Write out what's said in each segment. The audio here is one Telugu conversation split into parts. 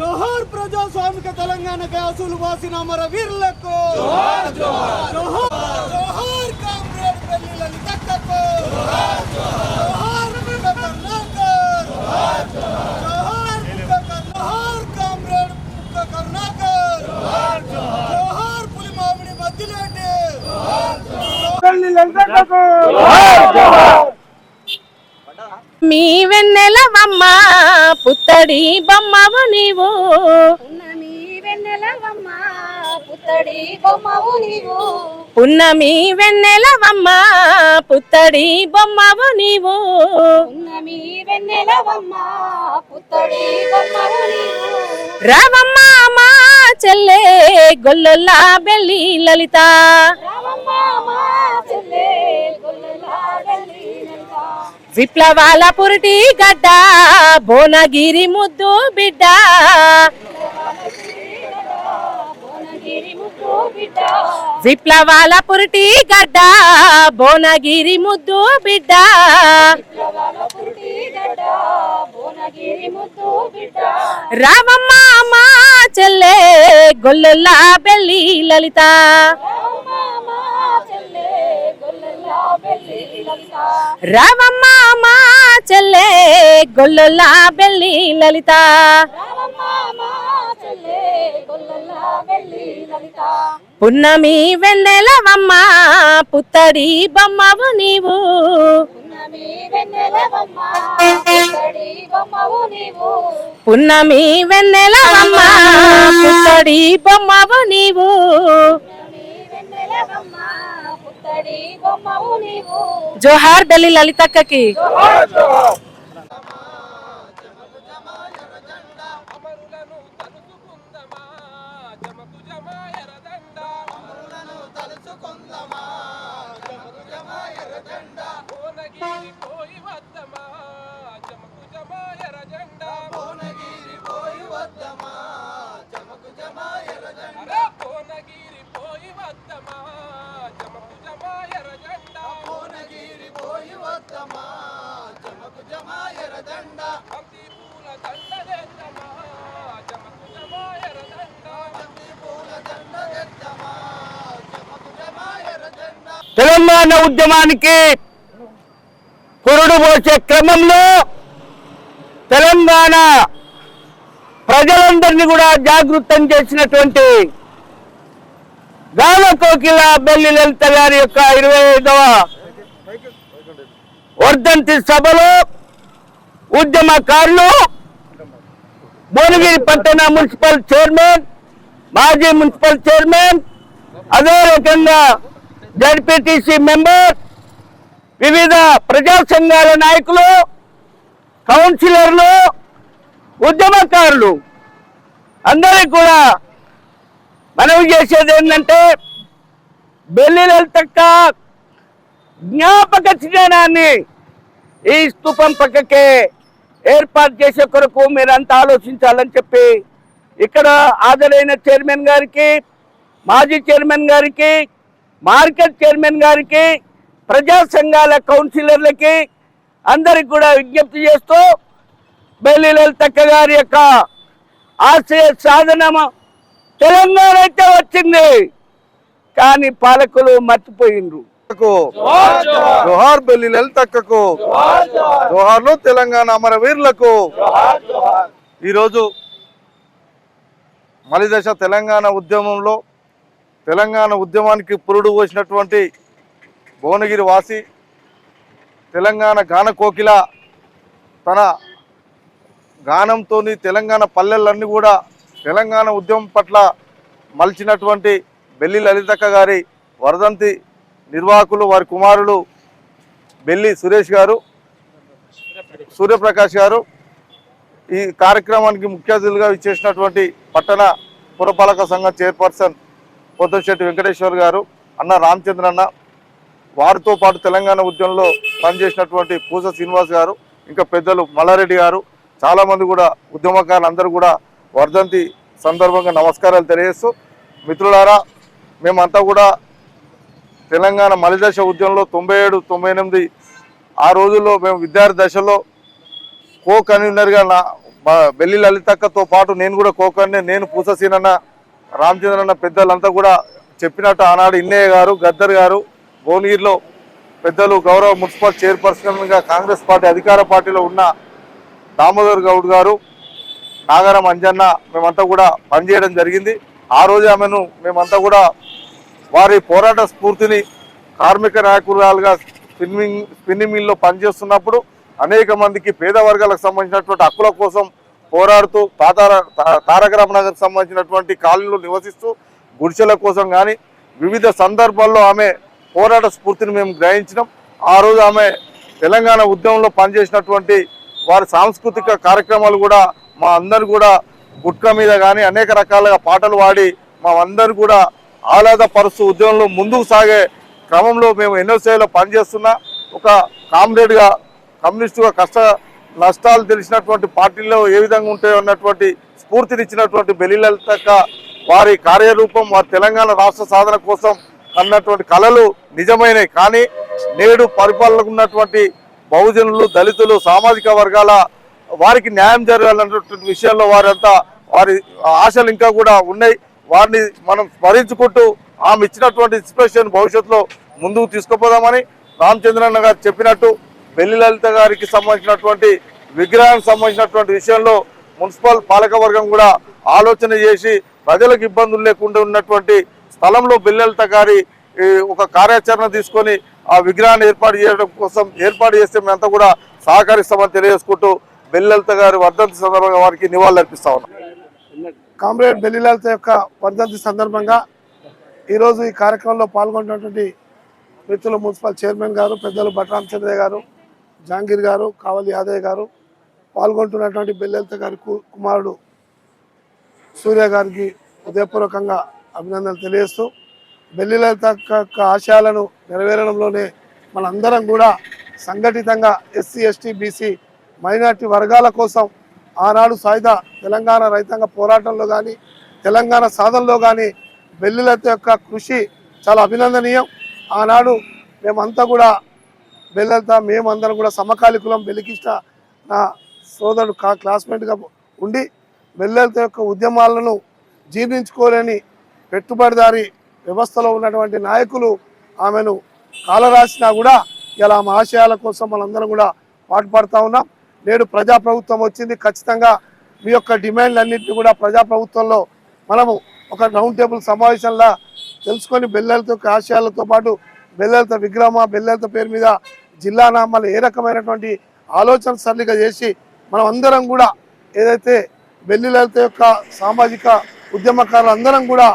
జోహార్ ప్రజాస్వామిక తెలంగాణకి అసలు వాసిన అమర వీరులకు. జోహార్ జోహార్. కామ్రేడ్ బెల్లి లలితక్కకు జోహార్ ముక్క మీ వెన్నెలవమ్మ పుత్తడి బొమ్మవు నీవు. పున్నమి వెన్నెలవమ్మ పుత్తడి బొమ్మవు నీవు. పున్నమి వెన్నెలవమ్మ పుత్తడి బొమ్మవు నీవు. పున్నమి వెన్నెలవమ్మ పుత్తడి బొమ్మవు నీవు. రావమ్మ మా చెల్లె గొల్లొల్లా బెల్లి లలిత. రామమ్మ మా చెల్లె విప్లవాల పురిటి గడ్డ భువనగిరి ముద్దు బిడ్డ. భువనగిరి విప్లవాల పురిటి గడ్డ భువనగిరి ముద్దు బిడ్డ. రామమ్మ మా చెల్లె గొల్లొల్లా బెల్లి లలిత. రావమ్మ మా చెల్లే గొల్లొల్లా గొల్లలా బెల్లి లలిత. పున్నమి వెన్నెలవమ్మ పుత్తడి బొమ్మవు నీవు. పున్నమి వెన్నెలవమ్మ పుత్తడి బొమ్మవు నీవు. జోహార్ బెల్లి లలితక్కకి. అమరులను తలుచుకుందమా పూల జమకు జమ పూల జమకు జమ తెలంగాణ ఉద్యమానికి పురుడు పోసే క్రమంలో తెలంగాణ ప్రజలందరినీ కూడా జాగృతం చేసినటువంటి గాన కోకిల బెల్లి లలిత గారి యొక్క ఇరవై ఐదవ వర్ధంతి సభలో ఉద్యమకారులు. భువనగిరి పట్టణ మున్సిపల్ చైర్మన్ మాజీ మున్సిపల్ చైర్మన్ అదే రకంగా జడ్పీటీసీ మెంబర్ వివిధ ప్రజా సంఘాల నాయకులు కౌన్సిలర్లు ఉద్యమకారులు. అందరికీ కూడా మనవి చేసేది ఏంటంటే బెల్లి తక్క జ్ఞాపక చిహ్నాన్ని ఈ స్థూపం పక్కకే ఏర్పాటు చేసే కొరకు మీరంతా ఆలోచించాలని చెప్పి ఇక్కడ హాజరైన చైర్మన్ గారికి మాజీ చైర్మన్ గారికి మార్కెట్ చైర్మన్ గారికి ప్రజా సంఘాల కౌన్సిలర్లకి అందరికి కూడా విజ్ఞప్తి చేస్తూ బెల్లి లలితక్క గారి యొక్క ఆశయ సాధనము తెలంగాణ అయితే వచ్చింది. కానీ పాలకులు మర్చిపోయిండ్రు. జోహార్ బెల్లి లలితక్కకు జోహార్లు తెలంగాణ అమరవీరులకు. ఈరోజు మలిదశ తెలంగాణ ఉద్యమంలో తెలంగాణ ఉద్యమానికి పురుడు పోసినటువంటి భువనగిరి వాసి తెలంగాణ గాన కోకిల తన గానంతో తెలంగాణ పల్లెలన్నీ కూడా తెలంగాణ ఉద్యమం పట్ల మలిచినటువంటి బెల్లి లలితక్క గారి వరదంతి నిర్వాహకులు వారి కుమారులు బెల్లి సురేష్ గారు సూర్యప్రకాష్ గారు ఈ కార్యక్రమానికి ముఖ్య అతిథులుగా ఇచ్చేసినటువంటి పట్టణ పురపాలక సంఘం చైర్పర్సన్ పొద్దుశెట్టి వెంకటేశ్వర్ గారు అన్న రామచంద్ర అన్న వారితో పాటు తెలంగాణ ఉద్యమంలో పనిచేసినటువంటి పూజ శ్రీనివాస్ గారు ఇంకా పెద్దలు మల్లారెడ్డి గారు చాలామంది కూడా ఉద్యమకారులు అందరూ కూడా వర్ధంతి సందర్భంగా నమస్కారాలు తెలియజేస్తూ మిత్రులారా మేమంతా కూడా తెలంగాణ మలిదశ ఉద్యమంలో తొంభై ఏడు తొంభై ఎనిమిది ఆ రోజుల్లో మేము విద్యార్థి దశలో కో కన్వీనర్గా నా బెల్లి లలితక్కతో పాటు నేను కూడా కో కన్వీనర్ నేను పూససీనన్న రామచంద్రన్న పెద్దలంతా కూడా చెప్పినట్టు ఆనాడు ఇన్నయ్య గారు గద్దర్ గారు భువనగిరిలో పెద్దలు గౌరవ మున్సిపల్ చైర్పర్సన్గా కాంగ్రెస్ పార్టీ అధికార పార్టీలో ఉన్న దామోదర్ గౌడ్ గారు నాగారం అంజన్న మేమంతా కూడా పనిచేయడం జరిగింది. ఆ రోజు ఆమెను మేమంతా కూడా వారి పోరాట స్ఫూర్తిని కార్మిక నాయకురాలుగా స్పిన్నింగ్ స్పిన్నింగ్ మిల్లో పనిచేస్తున్నప్పుడు అనేక మందికి పేద వర్గాలకు సంబంధించినటువంటి హక్కుల కోసం పోరాడుతూ తాతార తా- తారక రామనగర్కి సంబంధించినటువంటి కాలనీలో నివసిస్తూ గుడిసెల కోసం కానీ వివిధ సందర్భాల్లో ఆమె పోరాట స్ఫూర్తిని మేము గ్రహించినాం. ఆ రోజు ఆమె తెలంగాణ ఉద్యమంలో పనిచేసినటువంటి వారి సాంస్కృతిక కార్యక్రమాలు కూడా మా అందరు కూడా గుట్క మీద కానీ అనేక రకాలుగా పాటలు పాడి మా అందరు కూడా ఆహ్లాదపరుస్తూ ఉద్యమంలో ముందుకు సాగే క్రమంలో మేము ఎన్నో పనిచేస్తున్న పనిచేస్తున్నా ఒక కామ్రేడ్గా కమ్యూనిస్టుగా కష్ట నష్టాలు తెలిసినటువంటి పార్టీలో ఏ విధంగా ఉంటాయో అన్నటువంటి స్ఫూర్తినిచ్చినటువంటి బెల్లిలతక్క వారి కార్యరూపం వారి తెలంగాణ రాష్ట్ర సాధన కోసం అన్నటువంటి కళలు నిజమైనవి. కానీ నేడు పరిపాలనకు ఉన్నటువంటి బహుజనులు దళితులు సామాజిక వర్గాల వారికి న్యాయం జరగాలన్నటువంటి విషయాల్లో వారంతా వారి ఆశలు ఇంకా కూడా ఉన్నాయి. వారిని మనం స్మరించుకుంటూ ఆమె ఇచ్చినటువంటి ఇన్స్పిరేషన్ భవిష్యత్తులో ముందుకు తీసుకుపోదామని రామచంద్రన్న గారు చెప్పినట్టు బెల్లి లలిత గారికి సంబంధించినటువంటి విగ్రహానికి సంబంధించినటువంటి విషయంలో మున్సిపల్ పాలకవర్గం కూడా ఆలోచన చేసి ప్రజలకు ఇబ్బందులు లేకుండా ఉన్నటువంటి స్థలంలో బెల్లెలత గారి ఒక కార్యాచరణ తీసుకొని ఆ విగ్రహాన్ని ఏర్పాటు చేయడం కోసం ఏర్పాటు చేస్తే మేమంతా కూడా సహకరిస్తామని తెలియజేసుకుంటూ బెల్లెలత గారి వర్ధంతి సందర్భంగా వారికి నివాళులర్పిస్తా ఉన్నాం. కామ్రేడ్ బెల్లిలాల్తో యొక్క వర్ధంతి సందర్భంగా ఈరోజు ఈ కార్యక్రమంలో పాల్గొన్నటువంటి మిత్రులు మున్సిపల్ చైర్మన్ గారు పెద్దలు భట్రామచంద్రయ్య గారు జాంగీర్ గారు కావలి యాదయ్య గారు పాల్గొంటున్నటువంటి బెల్లెల్త గారి కు- కుమారుడు సూర్య గారికి హృదయపూర్వకంగా అభినందనలు తెలియజేస్తూ బెల్లిలత యొక్క ఆశయాలను నెరవేరడంలోనే మనందరం కూడా సంఘటితంగా ఎస్సీ ఎస్టీ బీసీ మైనార్టీ వర్గాల కోసం ఆనాడు సాయుధ తెలంగాణ రైతాంగ పోరాటంలో కానీ తెలంగాణ సాధనలో కానీ బెల్లిలత యొక్క కృషి చాలా అభినందనీయం. ఆనాడు మేమంతా కూడా బెల్లెలత మేమందరం కూడా సమకాలికులం బెల్లికిష్ట నా సోదరుడు కా క్లాస్మేట్గా ఉండి బెల్లెలత యొక్క ఉద్యమాలను జీర్ణించుకోలేని పెట్టుబడిదారి వ్యవస్థలో ఉన్నటువంటి నాయకులు ఆమెను కాలరాసినా కూడా ఇలా మా ఆశయాల కోసం మనందరం కూడా పాటుపడతా ఉన్నాం. నేడు ప్రజాప్రభుత్వం వచ్చింది. ఖచ్చితంగా మీ యొక్క డిమాండ్లన్నింటినీ కూడా ప్రజాప్రభుత్వంలో మనము ఒక రౌండ్ టేబుల్ సమావేశంలో తెలుసుకొని బెల్లెలతో ఆశయాలతో పాటు బెల్లెలతో విగ్రహమా బెల్లెలతో పేరు మీద జిల్లా నామాలు ఏ రకమైనటువంటి ఆలోచన సరళిగా చేసి మనం అందరం కూడా ఏదైతే బెల్లిలలిత యొక్క సామాజిక ఉద్యమకారులు అందరం కూడా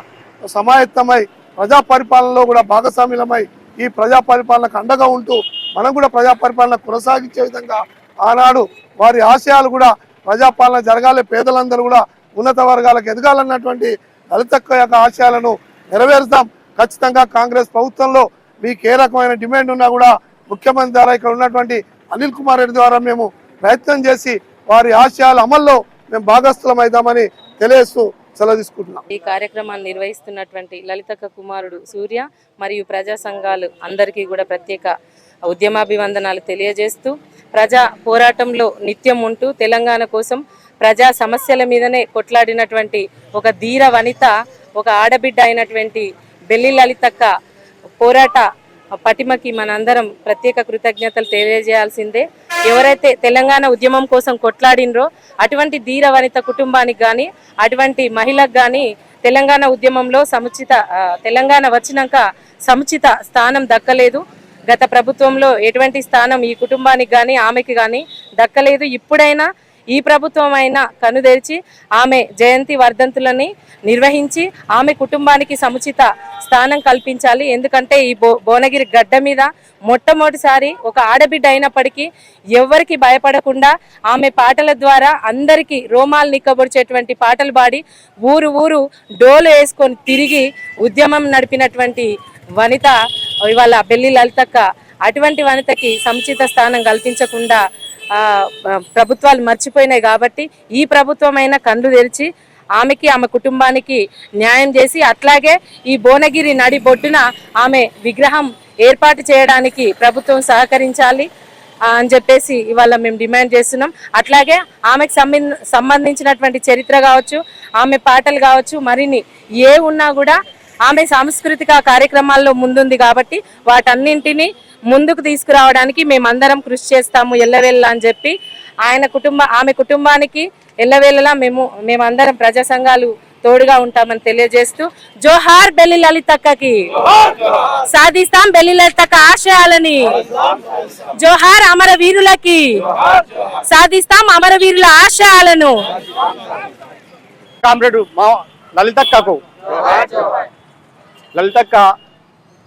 సమాయత్తమై ప్రజా పరిపాలనలో కూడా భాగస్వామ్యులమై ఈ ప్రజా పరిపాలనకు అండగా ఉంటూ మనం కూడా ప్రజా పరిపాలన కొనసాగించే విధంగా ఆనాడు వారి ఆశయాలు కూడా ప్రజాపాలన జరగాలి పేదలందరూ కూడా ఉన్నత వర్గాలకు ఎదగాలన్నటువంటి దళిత యొక్క ఆశయాలను నెరవేరుస్తాం. ఖచ్చితంగా కాంగ్రెస్ ప్రభుత్వంలో మీకు ఏ రకమైన డిమాండ్ ఉన్నా కూడా ముఖ్యమంత్రి ద్వారా ఇక్కడ ఉన్నటువంటి అనిల్ కుమార్ రెడ్డి ద్వారా మేము ప్రయత్నం చేసి వారి ఆశయాల అమల్లో మేము భాగస్థులం తెలియస్తూ సెలవు తీసుకుంటున్నాం. ఈ కార్యక్రమాన్ని నిర్వహిస్తున్నటువంటి లలితక్క కుమారుడు సూర్య మరియు ప్రజా సంఘాలు అందరికీ కూడా ప్రత్యేక ఉద్యమాభివందనాలు తెలియజేస్తూ ప్రజా పోరాటంలో నిత్యం ఉంటూ తెలంగాణ కోసం ప్రజా సమస్యల మీదనే కొట్లాడినటువంటి ఒక ధీర వనిత ఒక ఆడబిడ్డ అయినటువంటి బెల్లి లలితక్క పోరాట పటిమకి మనందరం ప్రత్యేక కృతజ్ఞతలు తెలియజేయాల్సిందే. ఎవరైతే తెలంగాణ ఉద్యమం కోసం కొట్లాడినరో అటువంటి ధీర వనిత కుటుంబానికి కానీ అటువంటి మహిళకు కానీ తెలంగాణ ఉద్యమంలో సముచిత తెలంగాణ వచ్చినాక సముచిత స్థానం దక్కలేదు. గత ప్రభుత్వంలో ఎటువంటి స్థానం ఈ కుటుంబానికి కానీ ఆమెకి కానీ దక్కలేదు. ఇప్పుడైనా ఈ ప్రభుత్వం అయినా కనుదెరిచి ఆమె జయంతి వర్ధంతులని నిర్వహించి ఆమె కుటుంబానికి సముచిత స్థానం కల్పించాలి. ఎందుకంటే ఈ భువనగిరి గడ్డ మీద మొట్టమొదటిసారి ఒక ఆడబిడ్డ అయినప్పటికీ ఎవరికి భయపడకుండా ఆమె పాటల ద్వారా అందరికీ రోమాలు నిక్కబొడిచేటువంటి పాటలు పాడి ఊరు ఊరు డోలు వేసుకొని తిరిగి ఉద్యమం నడిపినటువంటి వనిత ఇవాళ బెల్లి లలితక్క అటువంటి వనితకి సముచిత స్థానం కల్పించకుండా ప్రభుత్వాలు మర్చిపోయినాయి కాబట్టి ఈ ప్రభుత్వం కళ్ళు తెరిచి ఆమెకి ఆమె కుటుంబానికి న్యాయం చేసి అట్లాగే ఈ భువనగిరి నడి బొడ్డున ఆమె విగ్రహం ఏర్పాటు చేయడానికి ప్రభుత్వం సహకరించాలి అని చెప్పేసి ఇవాళ మేము డిమాండ్ చేస్తున్నాం. అట్లాగే ఆమెకు సంబంధించినటువంటి చరిత్ర కావచ్చు ఆమె పాటలు కావచ్చు మరిన్ని ఏ ఉన్నా కూడా ఆమె సాంస్కృతిక కార్యక్రమాల్లో ముందుంది కాబట్టి వాటన్నింటినీ ముందుకు తీసుకురావడానికి మేమందరం కృషి చేస్తాము ఎల్లవేళ్ళ అని చెప్పి. ఆయన కుటుంబ ఆమె కుటుంబానికి ఎల్లవేళలా మేము మేమందరం ప్రజా సంఘాలు తోడుగా ఉంటామని తెలియజేస్తూ జోహార్ బెల్లి లలితక్కకి సాధిస్తాం బెల్లి లలితక్క ఆశయాలని. జోహార్ అమరవీరులకి సాధిస్తాం అమరవీరుల ఆశయాలను. కామ్రేడు మా లలితక్కకు. లలితక్క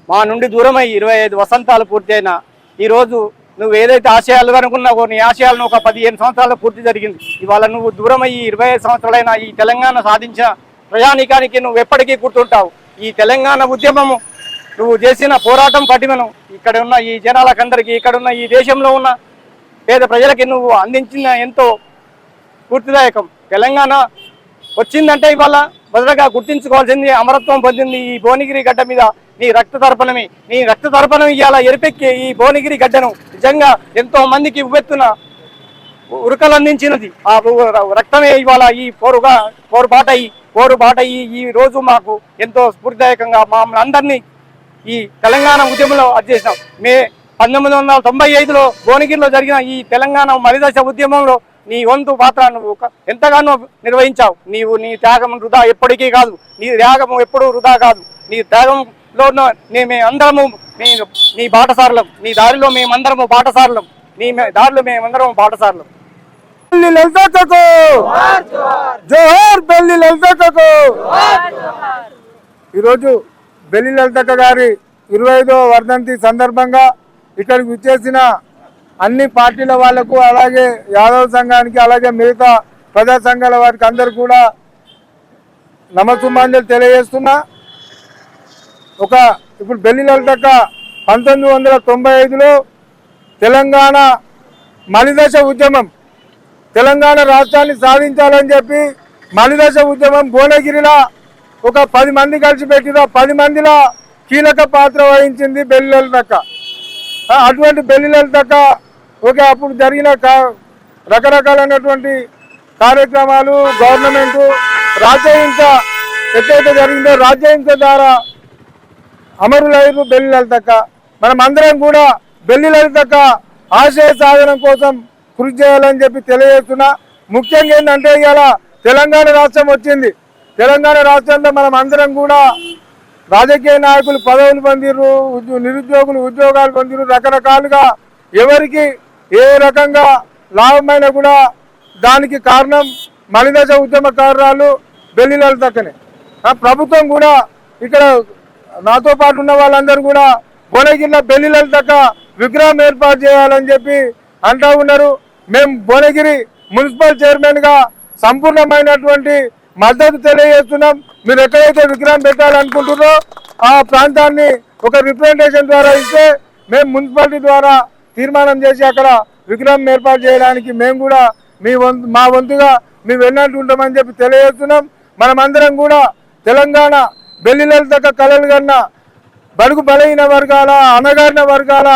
మా నుండి దూరమై ఇరవై ఐదు వసంతాలు పూర్తయిన ఈరోజు నువ్వు ఏదైతే ఆశయాలు అనుకున్నావో నీ ఆశయాలను ఒక పదిహేను సంవత్సరాలు పూర్తి జరిగింది. ఇవాళ నువ్వు దూరమయ్యి ఇరవై ఐదు సంవత్సరాలైన ఈ తెలంగాణ సాధించిన ప్రయాణికానికి నువ్వు ఎప్పటికీ గుర్తుంటావు. ఈ తెలంగాణ ఉద్యమము నువ్వు చేసిన పోరాటం పటిమను ఇక్కడ ఉన్న ఈ జనాలకందరికీ ఇక్కడ ఉన్న ఈ దేశంలో ఉన్న పేద ప్రజలకి నువ్వు అందించిన ఎంతో స్ఫూర్తిదాయకం. తెలంగాణ వచ్చిందంటే ఇవాళ మొదటగా గుర్తించుకోవాల్సింది అమరత్వం పొందింది ఈ భువనగిరి గడ్డ మీద. నీ రక్త తర్పణమే నీ రక్త తర్పణం ఇవాళ ఎరిపెక్కి ఈ భువనగిరి గడ్డను. నిజంగా ఎంతో మందికి ఉవ్వెత్తున ఉరకలు అందించినది. ఆ రక్తమే ఇవాళ ఈ పోరుగా పోరుబాటయి పోరుబాటయి ఈ రోజు మాకు ఎంతో స్ఫూర్తిదాయకంగా మమ్మల్ని అందరినీ ఈ తెలంగాణ ఉద్యమంలో అది మే పంతొమ్మిది వందల తొంభై ఐదులో భువనగిరిలో జరిగిన ఈ తెలంగాణ మలిదశ ఉద్యమంలో నీ వంతు పాత్ర నువ్వు ఎంతగానో నిర్వహించావు. నీవు నీ త్యాగం వృధా ఎప్పటికీ కాదు. నీ త్యాగం ఎప్పుడూ వృధా కాదు. నీ త్యాగంలో మేము నీ అందరము నీ నీ బాటసారులం నీ దారిలో మేమందరము బాటసారులం నీ మే- దారిలో మేమందరము బాటసారులం బెల్లి లలితక్కకు బెల్లి లలితక్కకు ఈరోజు బెల్లి లలితక్క గారి ఇరవై ఐదో వర్ధంతి సందర్భంగా ఇక్కడికి విచ్చేసిన అన్ని పార్టీల వాళ్ళకు అలాగే యాదవ సంఘానికి అలాగే మిగతా ప్రజా సంఘాల వారికి అందరు కూడా నమస్సుమాంజలు తెలియజేస్తున్నా. ఒక ఇప్పుడు బెల్లి లలితక్క పంతొమ్మిది వందల తొంభై ఐదులో తెలంగాణ మలిదశ ఉద్యమం తెలంగాణ రాష్ట్రాన్ని సాధించాలని చెప్పి మలిదశ ఉద్యమం భువనగిరిలో ఒక పది మంది కలిసి పెట్టిన పది మందిలో కీలక పాత్ర వహించింది బెల్లిల దక్క అటువంటి పెళ్ళిళ్ళ దాకా ఓకే అప్పుడు జరిగిన రకరకాలైనటువంటి కార్యక్రమాలు గవర్నమెంట్ రాజ్యహింస ఎట్లయితే జరిగిందో రాజ్యహింస ద్వారా అమరులైరు బెల్లి లలితక్క మనం అందరం కూడా బెల్లి లలితక్క ఆశయ సాధనం కోసం కృషి చేయాలని చెప్పి తెలియజేస్తున్నా. ముఖ్యంగా ఏంటంటే ఇవాళ తెలంగాణ రాష్ట్రం వచ్చింది. తెలంగాణ రాష్ట్రంలో మనం అందరం కూడా రాజకీయ నాయకులు పదవులు పొందిరు ఉద్యో- నిరుద్యోగులు ఉద్యోగాలు పొందిరు రకరకాలుగా ఎవరికి ఏ రకంగా లాభమైనా కూడా దానికి కారణం మలిదశ ఉద్యమకారురాలు బెల్లి దక్కనే ఆ ప్రభుత్వం కూడా ఇక్కడ నాతో పాటు ఉన్న వాళ్ళందరూ కూడా భువనగిరిలో బెల్లి దక్క విగ్రహం ఏర్పాటు చేయాలని చెప్పి అంటా ఉన్నారు. మేము భువనగిరి మున్సిపల్ చైర్మన్గా సంపూర్ణమైనటువంటి మద్దతు తెలియజేస్తున్నాం. మీరు ఎక్కడైతే విగ్రహం పెట్టాలనుకుంటున్నారో ఆ ప్రాంతాన్ని ఒక రిప్రజెంటేషన్ ద్వారా ఇస్తే మేము మున్సిపాలిటీ ద్వారా తీర్మానం చేసి అక్కడ విగ్రహం ఏర్పాటు చేయడానికి మేము కూడా మీ వంతు మా వంతుగా మేము వెళ్ళినట్టు ఉంటామని చెప్పి తెలియజేస్తున్నాం. మనమందరం కూడా తెలంగాణ బెల్లిలల దగ్గర కలలు కన్నా బడుగు బలహీన వర్గాల అనగారిన వర్గాల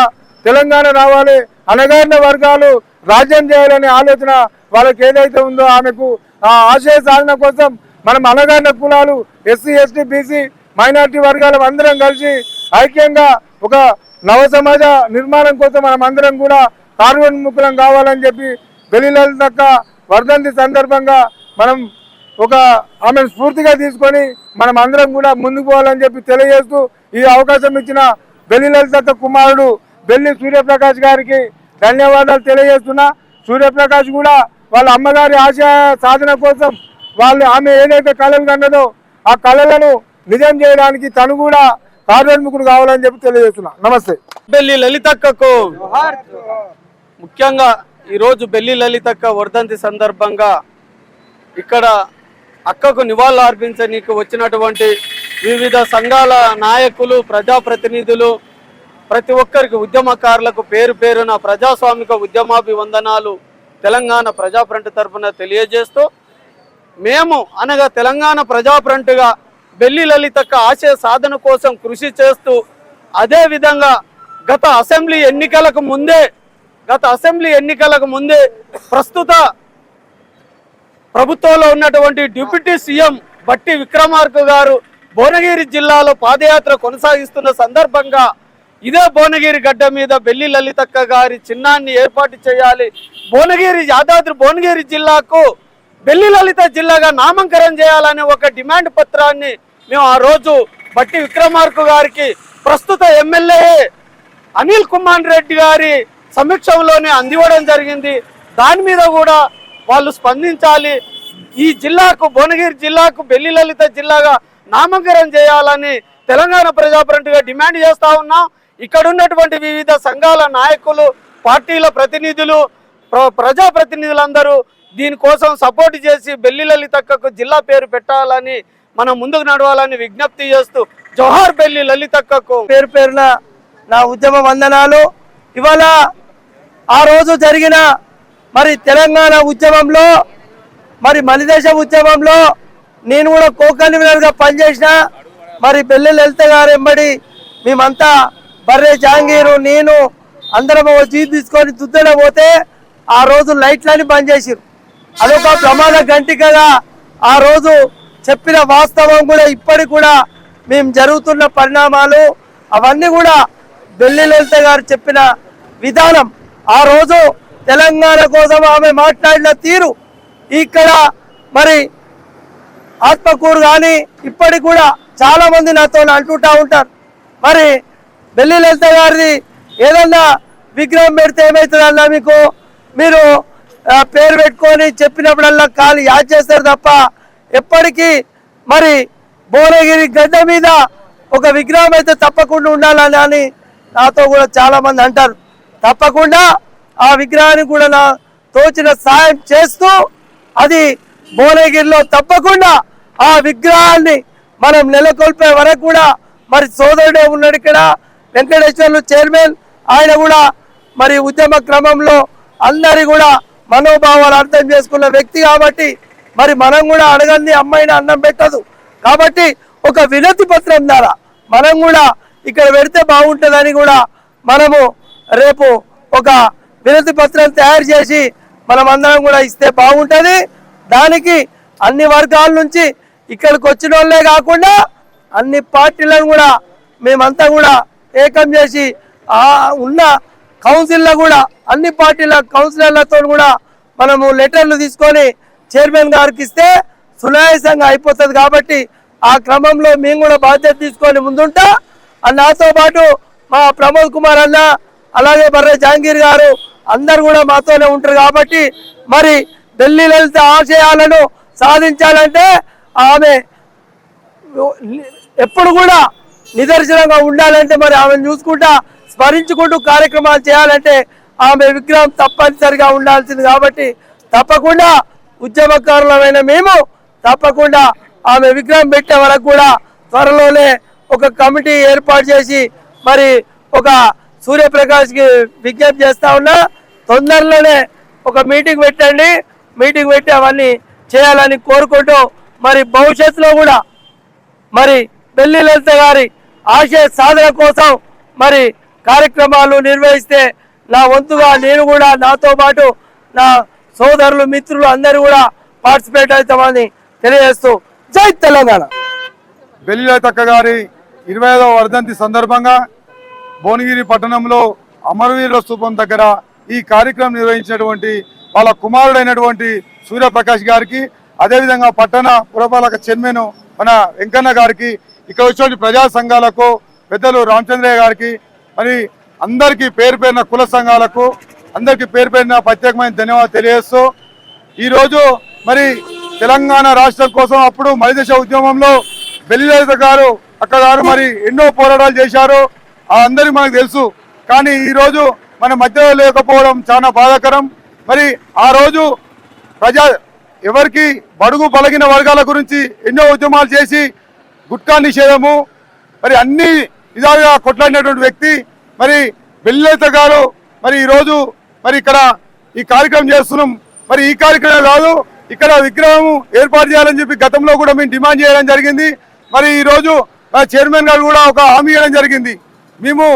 తెలంగాణ రావాలి అనగారిన వర్గాలు రాజ్యం చేయాలనే ఆలోచన వాళ్ళకి ఏదైతే ఉందో ఆమెకు ఆ ఆశయ సాధన కోసం మనం అనగానే కులాలు ఎస్సీ ఎస్టీ బీసీ మైనార్టీ వర్గాలు అందరం కలిసి ఐక్యంగా ఒక నవ సమాజ నిర్మాణం కోసం మనం అందరం కూడా కార్యోన్ముఖులం కావాలని చెప్పి బెల్లిలల తక్క వర్ధంతి సందర్భంగా మనం ఒక ఆమెను స్ఫూర్తిగా తీసుకొని మనం అందరం కూడా ముందుకు పోవాలని చెప్పి తెలియజేస్తూ ఈ అవకాశం ఇచ్చిన బెల్లి తక్క కుమారుడు బెల్లి సూర్యప్రకాష్ గారికి ధన్యవాదాలు తెలియజేస్తున్నా. సూర్యప్రకాష్ కూడా వాళ్ళ అమ్మగారి ఆశ సాధన కోసం వాళ్ళు ఆమె ఏదైతే కళలు కన్నదో ఆ కళలను నిజం చేయడానికి తను కూడా కార్యోన్ముఖుడు కావాలని చెప్పి తెలియజేస్తున్నా. నమస్తే. బెల్లి లలితక్కకు ముఖ్యంగా ఈరోజు బెల్లి లలితక్క వర్ధంతి సందర్భంగా ఇక్కడ అక్కకు నివాళులు అర్పించనీకి వచ్చినటువంటి వివిధ సంఘాల నాయకులు ప్రజాప్రతినిధులు ప్రతి ఒక్కరికి ఉద్యమకారులకు పేరు పేరున ప్రజాస్వామిక ఉద్యమాభివందనాలు తెలంగాణ ప్రజాఫ్రంట్ తరఫున తెలియజేస్తూ మేము అనగా తెలంగాణ ప్రజాఫ్రంట్గా బెల్లి లలితక్క ఆశయ సాధన కోసం కృషి చేస్తూ అదే విధంగా గత అసెంబ్లీ ఎన్నికలకు ముందే గత అసెంబ్లీ ఎన్నికలకు ముందే ప్రస్తుత ప్రభుత్వంలో ఉన్నటువంటి డిప్యూటీ సీఎం బట్టి విక్రమార్క గారు భువనగిరి జిల్లాలో పాదయాత్ర కొనసాగిస్తున్న సందర్భంగా ఇదే భువనగిరి గడ్డ మీద బెల్లి లలితక్క గారి చిన్నాన్ని ఏర్పాటు చేయాలి. భువనగిరి యాదాద్రి భువనగిరి జిల్లాకు బెల్లి లలిత జిల్లాగా నామకరణం చేయాలనే ఒక డిమాండ్ పత్రాన్ని మేము ఆ రోజు బట్టి విక్రమార్కు గారికి ప్రస్తుత ఎమ్మెల్యే అనిల్ కుమార్ రెడ్డి గారి సమీక్షంలోనే అందివ్వడం జరిగింది. దాని మీద కూడా వాళ్ళు స్పందించాలి. ఈ జిల్లాకు భువనగిరి జిల్లాకు బెల్లి లలిత జిల్లాగా నామకరణం చేయాలని తెలంగాణ ప్రజాప్రంట్గా డిమాండ్ చేస్తా ఉన్నాం. ఇక్కడ ఉన్నటువంటి వివిధ సంఘాల నాయకులు పార్టీల ప్రతినిధులు ప్ర- ప్రజాప్రతినిధులందరూ దీనికోసం సపోర్ట్ చేసి బెల్లి లలితక్కకు జిల్లా పేరు పెట్టాలని మనం ముందుకు నడవాలని విజ్ఞప్తి చేస్తూ జోహార్ బెల్లి లలితక్కకు పేరు పేరున నా ఉద్యమ వందనాలు. ఇవాళ ఆ రోజు జరిగిన మరి తెలంగాణ ఉద్యమంలో మరి మలిదేశ ఉద్యమంలో నేను కూడా కోకన్వీనర్గా పనిచేసిన మరి బెల్లి లలిత గారు ఎంబడి మేమంతా బర్రె జాంగీరు నేను అందరం ఒక జీప్ తీసుకొని దుద్దడ పోతే ఆ రోజు లైట్లని బంద్ చేసిరు అదొక ప్రమాద గంటికగా ఆ రోజు చెప్పిన వాస్తవం కూడా ఇప్పటికి కూడా మేము జరుగుతున్న పరిణామాలు అవన్నీ కూడా ఢిల్లీ లలిత గారు చెప్పిన విధానం. ఆ రోజు తెలంగాణ కోసం ఆమె మాట్లాడిన తీరు ఇక్కడ మరి ఆత్మకూరు కానీ ఇప్పటికి కూడా చాలామంది నాతో అంటుంటా ఉంటారు. మరి బెల్లి లలిత గారిది ఏదన్నా విగ్రహం పెడితే ఏమవుతుందన్నా మీకు? మీరు పేరు పెట్టుకొని చెప్పినప్పుడల్లా కాలు యాద్ చేస్తారు తప్ప ఎప్పటికీ మరి భువనగిరి గడ్డ మీద ఒక విగ్రహం అయితే తప్పకుండా ఉండాలని అని నాతో కూడా చాలామంది అంటారు. తప్పకుండా ఆ విగ్రహానికి కూడా నా తోచిన సాయం చేస్తూ అది భువనగిరిలో తప్పకుండా ఆ విగ్రహాన్ని మనం నెలకొల్పే వరకు కూడా మరి సోదరుడే ఉన్నాడు ఇక్కడ. వెంకటేశ్వర్లు చైర్మన్. ఆయన కూడా మరి ఉద్యమ క్రమంలో అందరి కూడా మనోభావాలు అర్థం చేసుకున్న వ్యక్తి కాబట్టి మరి మనం కూడా అడగంది అమ్మాయిని అన్నం పెట్టదు. కాబట్టి ఒక వినతి పత్రం ద్వారా మనం కూడా ఇక్కడ పెడితే బాగుంటుందని కూడా మనము రేపు ఒక వినతి పత్రం తయారు చేసి మనం అందరం కూడా ఇస్తే బాగుంటుంది. దానికి అన్ని వర్గాల నుంచి ఇక్కడికి వచ్చిన వాళ్ళే కాకుండా అన్ని పార్టీలను కూడా మేమంతా కూడా ఏకం చేసి ఆ ఉన్న కౌన్సిల్లో కూడా అన్ని పార్టీల కౌన్సిలర్లతో కూడా మనము లెటర్లు తీసుకొని చైర్మన్ గారికి ఇస్తే సునాయాసంగా అయిపోతుంది కాబట్టి ఆ క్రమంలో మేము కూడా బాధ్యత తీసుకొని ముందుంటా. నాతో పాటు మా ప్రమోద్ కుమార్ అన్న అలాగే బర్రె జహాంగీర్ గారు అందరు కూడా మాతోనే ఉంటారు కాబట్టి మరి ఢిల్లీ లలిత ఆశయాలను సాధించాలంటే ఆమె ఎప్పుడు కూడా నిదర్శనంగా ఉండాలంటే మరి ఆమెను చూసుకుంటా స్మరించుకుంటూ కార్యక్రమాలు చేయాలంటే ఆమె విగ్రహం తప్పనిసరిగా ఉండాల్సింది కాబట్టి తప్పకుండా ఉద్యమకారులమైన మేము తప్పకుండా ఆమె విగ్రహం పెట్టే వరకు కూడా త్వరలోనే ఒక కమిటీ ఏర్పాటు చేసి మరి ఒక సూర్యప్రకాష్కి విజ్ఞప్తి చేస్తా ఉన్నా. తొందరలోనే ఒక మీటింగ్ పెట్టండి. మీటింగ్ పెట్టి అవన్నీ చేయాలని కోరుకుంటూ మరి భవిష్యత్తులో కూడా మరి పెళ్ళి లలిత గారి ఆశయ సాధన కోసం మరి కార్యక్రమాలు నిర్వహిస్తే నా వంతుగా నేను కూడా నాతో పాటు నా సోదరులు మిత్రులు అందరూ కూడా పార్టిసిపేట్ అవుతామని తెలియజేస్తూ జై తెలంగాణ. బెల్లిలతక్క గారి ఇరవై ఐదవ వర్ధంతి సందర్భంగా భువనగిరి పట్టణంలో అమరవీరుల స్థూపం దగ్గర ఈ కార్యక్రమం నిర్వహించినటువంటి వాళ్ళ కుమారుడైనటువంటి సూర్యప్రకాష్ గారికి అదేవిధంగా పట్టణ పురపాలక చైర్మన్ మన వెంకన్న గారికి ఇక్కడ వచ్చేటువంటి ప్రజా సంఘాలకు పెద్దలు రామచంద్రయ్య గారికి మరి అందరికీ పేరు పేరిన కుల సంఘాలకు అందరికీ పేరు పేరిన ప్రత్యేకమైన ధన్యవాదాలు తెలియజేస్తూ ఈరోజు మరి తెలంగాణ రాష్ట్రం కోసం అప్పుడు మలిదశ ఉద్యమంలో బెల్లిలలిత గారు అక్క గారు మరి ఎన్నో పోరాటాలు చేశారు ఆ అందరికి మనకు తెలుసు. కానీ ఈరోజు మన మధ్యలో లేకపోవడం చాలా బాధాకరం. మరి ఆ రోజు ప్రజా ఎవరికి బడుగు బలగిన వర్గాల గురించి ఎన్నో ఉద్యమాలు చేసి గుట్కా నిషేధము. మరి అన్ని విధాలుగా కొట్లాడినటువంటి వ్యక్తి మరి బెల్లిలలిత గారు మరి ఈరోజు మరి ఇక్కడ ఈ కార్యక్రమం చేస్తున్నాం. మరి ఈ కార్యక్రమం కాదు ఇక్కడ విగ్రహం ఏర్పాటు చేయాలని చెప్పి గతంలో కూడా మేము డిమాండ్ చేయడం జరిగింది. మరి ఈరోజు చైర్మన్ గారు కూడా ఒక హామీ ఇవ్వడం జరిగింది. మేము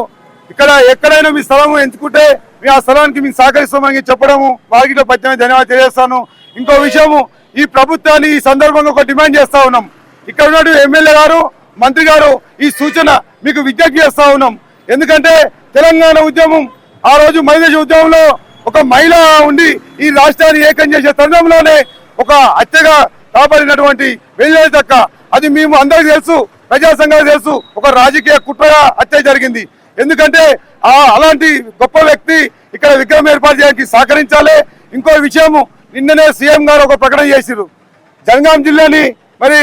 ఇక్కడ ఎక్కడైనా మీ స్థలము ఎంచుకుంటే మీ ఆ స్థలానికి మేము సహకరిస్తామని చెప్పడము. వారికి ఇట్లా ప్రత్యేక ధన్యవాదాలు తెలియజేస్తాను. ఇంకో విషయము ఈ ప్రభుత్వాన్ని ఈ సందర్భంగా ఒక డిమాండ్ చేస్తా ఉన్నాం. ఇక్కడ ఉన్న ఎమ్మెల్యే గారు మంత్రి గారు ఈ సూచన మీకు విజ్ఞప్తి చేస్తా ఉన్నాం. ఎందుకంటే తెలంగాణ ఉద్యమం ఆ రోజు మహిళ ఉద్యమంలో ఒక మహిళ ఉండి ఈ రాష్ట్రాన్ని ఏకం చేసే తరుణంలోనే ఒక హత్యగా కాపాడినటువంటి వెళ్ళేది తక్క అది మేము అందరికి తెలుసు ప్రజా సంఘాలకు తెలుసు ఒక రాజకీయ కుట్రగా హత్య జరిగింది. ఎందుకంటే ఆ అలాంటి గొప్ప వ్యక్తి ఇక్కడ విగ్రహం ఏర్పాటు చేయడానికి సహకరించాలి. ఇంకో విషయము నిన్ననే సీఎం గారు ఒక ప్రకటన చేసిరు జనగాం జిల్లాని మరి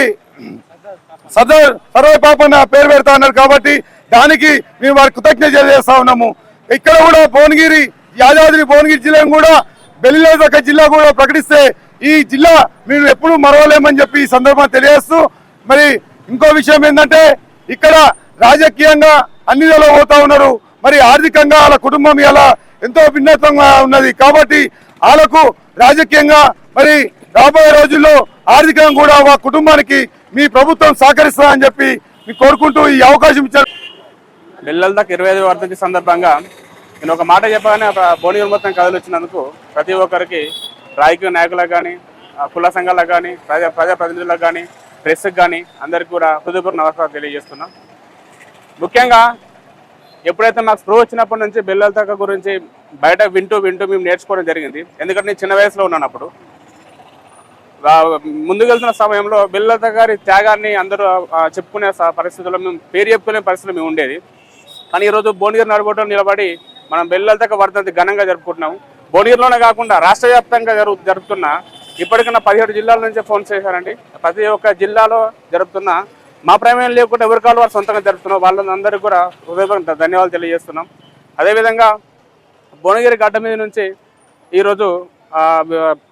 సదర్ సర్వే పాపన్న పేరు పెడతా ఉన్నారు కాబట్టి దానికి మేము వారికి కృతజ్ఞత చేస్తా ఉన్నాము. ఇక్కడ కూడా భువనగిరి యాదాద్రి భువనగిరి జిల్లాను కూడా బెల్లిలేదక జిల్లా కూడా ప్రకటిస్తే ఈ జిల్లా మేము ఎప్పుడు మరవలేమని చెప్పి ఈ సందర్భంగా తెలియజేస్తూ మరి ఇంకో విషయం ఏంటంటే ఇక్కడ రాజకీయంగా అన్ని నెలలో పోతా ఉన్నారు. మరి ఆర్థికంగా వాళ్ళ కుటుంబం ఇలా ఎంతో భిన్నత్వంగా ఉన్నది కాబట్టి వాళ్ళకు రాజకీయంగా మరి రాబోయే రోజుల్లో ఆర్థికంగా కూడా మా కుటుంబానికి మీ ప్రభుత్వం సహకరిస్తుందని అని చెప్పి కోరుకుంటూ ఈ అవకాశం ఇచ్చారు. పిల్లల దాకా ఇరవై ఐదు వర్ధంతి సందర్భంగా నేను ఒక మాట చెప్పగానే ఒక భువనగిరి మొత్తం కథలు వచ్చినందుకు ప్రతి ఒక్కరికి రాజకీయ నాయకులకు కానీ కుల సంఘాలకు కానీ ప్రజా ప్రజాప్రతినిధులకు కానీ ప్రెస్కి కానీ అందరికీ కూడా హృదయపూర్వక నమస్కారం తెలియజేస్తున్నా. ముఖ్యంగా ఎప్పుడైతే మాకు స్ప్రో వచ్చినప్పటి నుంచి బెల్లల తక్క గురించి బయట వింటూ వింటూ మేము నేర్చుకోవడం జరిగింది. ఎందుకంటే నేను చిన్న వయసులో ఉన్నాను అప్పుడు. ముందుకెళ్తున్న సమయంలో బిల్లత గారి త్యాగాన్ని అందరూ చెప్పుకునే పరిస్థితుల్లో మేము పేరు చెప్పుకునే పరిస్థితులు మేము ఉండేది. కానీ ఈరోజు భువనగిరి నడబోటం నిలబడి మనం బెల్లతక వర్ధంతి ఘనంగా జరుపుకుంటున్నాం భువనగిరిలోనే కాకుండా రాష్ట్ర వ్యాప్తంగా జరు జరుపుతున్న ఇప్పటికన్నా పదిహేడు జిల్లాల నుంచే ఫోన్ చేశారండి. ప్రతి ఒక్క జిల్లాలో జరుపుతున్న మా ప్రమేయం లేకుండా ఎవరి కాళ్ళు వారు సొంతంగా జరుపుతున్నాం వాళ్ళందరికీ కూడా హృదయపూర్వక ధన్యవాదాలు తెలియజేస్తున్నాం. అదేవిధంగా భువనగిరి గడ్డ మీద నుంచి ఈరోజు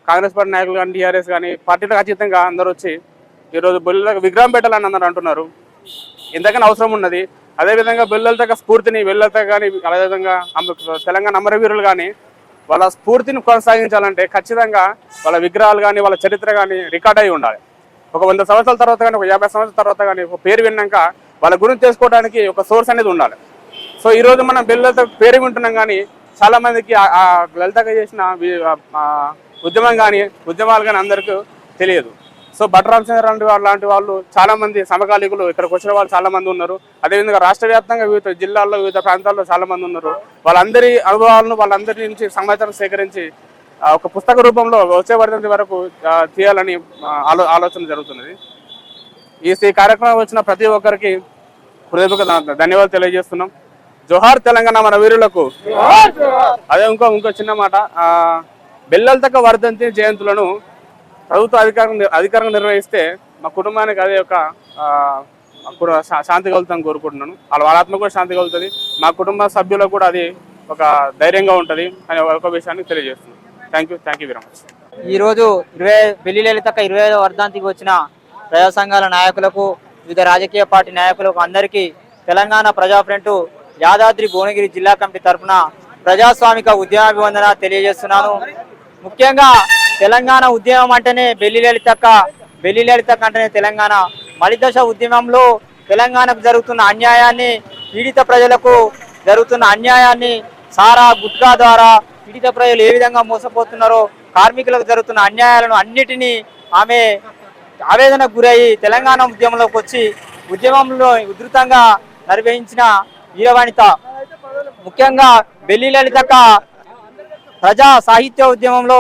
కాంగ్రెస్ పార్టీ నాయకులు కానీ టీఆర్ఎస్ కానీ పార్టీలకు అతీతంగా అందరూ వచ్చి ఈరోజు బొల్లకు విగ్రహం పెట్టాలని అందరూ అంటున్నారు. ఇంతకన్నా అవసరం ఉన్నది. అదేవిధంగా బెల్లలతో స్ఫూర్తిని బెల్లలతో కానీ అదేవిధంగా తెలంగాణ అమరవీరులు కానీ వాళ్ళ స్ఫూర్తిని కొనసాగించాలంటే ఖచ్చితంగా వాళ్ళ విగ్రహాలు కానీ వాళ్ళ చరిత్ర కానీ రికార్డ్ అయి ఉండాలి. ఒక వంద సంవత్సరాల తర్వాత కానీ ఒక యాభై సంవత్సరాల తర్వాత కానీ ఒక పేరు విన్నాక వాళ్ళ గురించి తెలుసుకోవడానికి ఒక సోర్స్ అనేది ఉండాలి. సో ఈరోజు మనం బిల్లలతో పేరు వింటున్నాం కానీ చాలా మందికి లలితగా చేసిన ఉద్యమం కానీ ఉద్యమాలు కానీ అందరికీ తెలియదు. సో భట్ రామచంద్ర లాంటి వాళ్ళు లాంటి వాళ్ళు చాలా మంది సమకాలీకులు ఇక్కడికి వచ్చిన వాళ్ళు చాలా మంది ఉన్నారు. అదేవిధంగా రాష్ట్ర వ్యాప్తంగా వివిధ జిల్లాల్లో వివిధ ప్రాంతాల్లో చాలా మంది ఉన్నారు. వాళ్ళందరి అనుభవాలను వాళ్ళందరి నుంచి సమాచారం సేకరించి ఒక పుస్తక రూపంలో వచ్చే వర్ధంతి వరకు తీయాలని ఆలో ఆలోచన జరుగుతున్నది. ఈ కార్యక్రమం వచ్చిన ప్రతి ఒక్కరికి హృదయపూర్వక ధన్యవాదాలు తెలియజేస్తున్నాం. జోహార్ తెలంగాణ మన వీరులకు. అదే ఇంకో ఇంకో చిన్న మాట. ఆ, బెల్లల తక్క వర్ధంతి జయంతులను ప్రభుత్వ అధికారం అధికారం నిర్వహిస్తే మా కుటుంబానికి అదే ఒక శాంతి కలుగుతాను కోరుకుంటున్నాను. వాళ్ళ వాళ్ళ ఆత్మ కూడా శాంతి కలుగుతుంది. మా కుటుంబ సభ్యులకు కూడా అది ఒక ధైర్యంగా ఉంటుంది అని ఒక విషయాన్ని తెలియజేస్తున్నాను. Thank you thank you very much ఈరోజు ఇరవై పెళ్ళి లలితక ఇరవై ఐదో వర్ధంతికి వచ్చిన ప్రజా సంఘాల నాయకులకు వివిధ రాజకీయ పార్టీ నాయకులకు అందరికీ తెలంగాణ ప్రజా ఫ్రంట్ యాదాద్రి భువనగిరి జిల్లా కమిటీ తరఫున ప్రజాస్వామిక ఉద్యమాభివందన తెలియజేస్తున్నాను. ముఖ్యంగా తెలంగాణ ఉద్యమం అంటేనే బెల్లి లలితక్క బెల్లి లలితక్క అంటేనే తెలంగాణ. మలిదశ ఉద్యమంలో తెలంగాణకు జరుగుతున్న అన్యాయాన్ని పీడిత ప్రజలకు జరుగుతున్న అన్యాయాన్ని సారా గుట్కా ద్వారా పీడిత ప్రజలు ఏ విధంగా మోసపోతున్నారో కార్మికులకు జరుగుతున్న అన్యాయాలను అన్నిటినీ ఆమె ఆవేదనకు గురయ్యి తెలంగాణ ఉద్యమంలోకి వచ్చి ఉద్యమంలో ఉధృతంగా నిర్వహించిన వీరవనిత ముఖ్యంగా బెల్లి లలితక్క ప్రజా సాహిత్య ఉద్యమంలో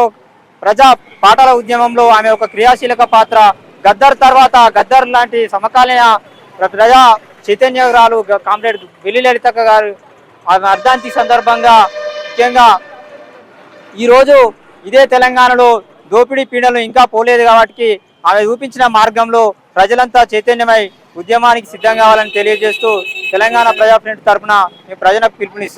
ప్రజా పాటల ఉద్యమంలో ఆమె ఒక క్రియాశీలక పాత్ర. గద్దర్ తర్వాత గద్దర్ లాంటి సమకాలీన ప్ర- ప్రజా చైతన్యరాలు కామ్రేడ్ బెల్లి లలితక్క గారు ఆమె అర్ధాంతి సందర్భంగా ముఖ్యంగా ఈరోజు ఇదే తెలంగాణలో దోపిడీ పీడలు ఇంకా పోలేదు కాబట్టి ఆమె చూపించిన మార్గంలో ప్రజలంతా చైతన్యమై ఉద్యమానికి సిద్ధం కావాలని తెలియజేస్తూ తెలంగాణ ప్రజా ఫ్రంట్ తరపున మేము ప్రజలకు పిలుపునిస్తున్నాం.